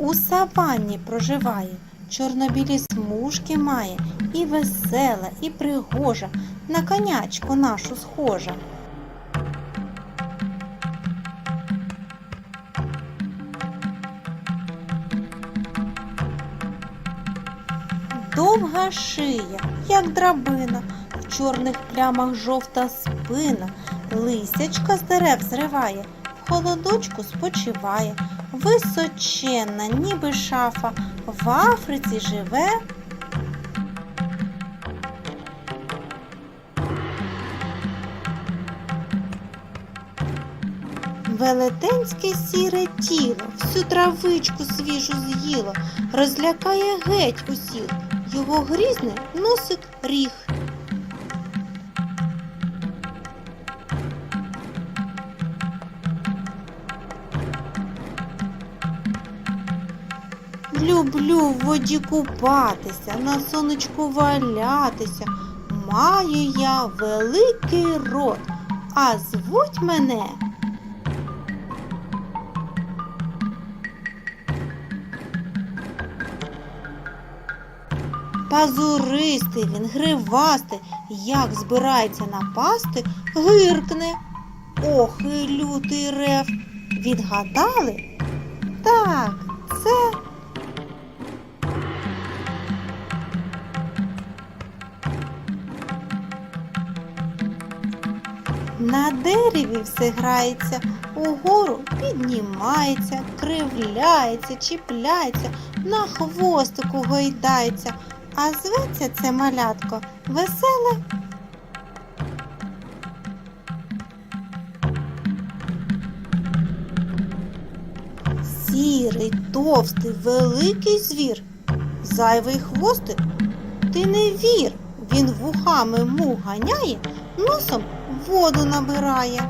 У саванні проживає, чорнобілі смужки має, і весела, і пригожа, на конячку нашу схожа. Довга шия, як драбина, в чорних плямах жовта спина, лисячка з дерев зриває, в холодочку спочиває, височенна, ніби шафа, в Африці живе. Велетенське сіре тіло, всю травичку свіжу з'їло, розлякає геть усіх, його грізний носик ріг. Люблю в воді купатися, на сонечку валятися. Маю я великий рот, а звуть мене. Пазуристий він, гривастий, як збирається напасти, гиркне. Ох, і лютий рев. Відгадали? Так, це На дереві все грається, угору піднімається, кривляється, чіпляється, на хвостику гойдається, а зветься це малятко веселе. Сірий, товстий, великий звір. Зайвий хвостик, ти не вір, він вухами мух ганяє, носом воду набирає.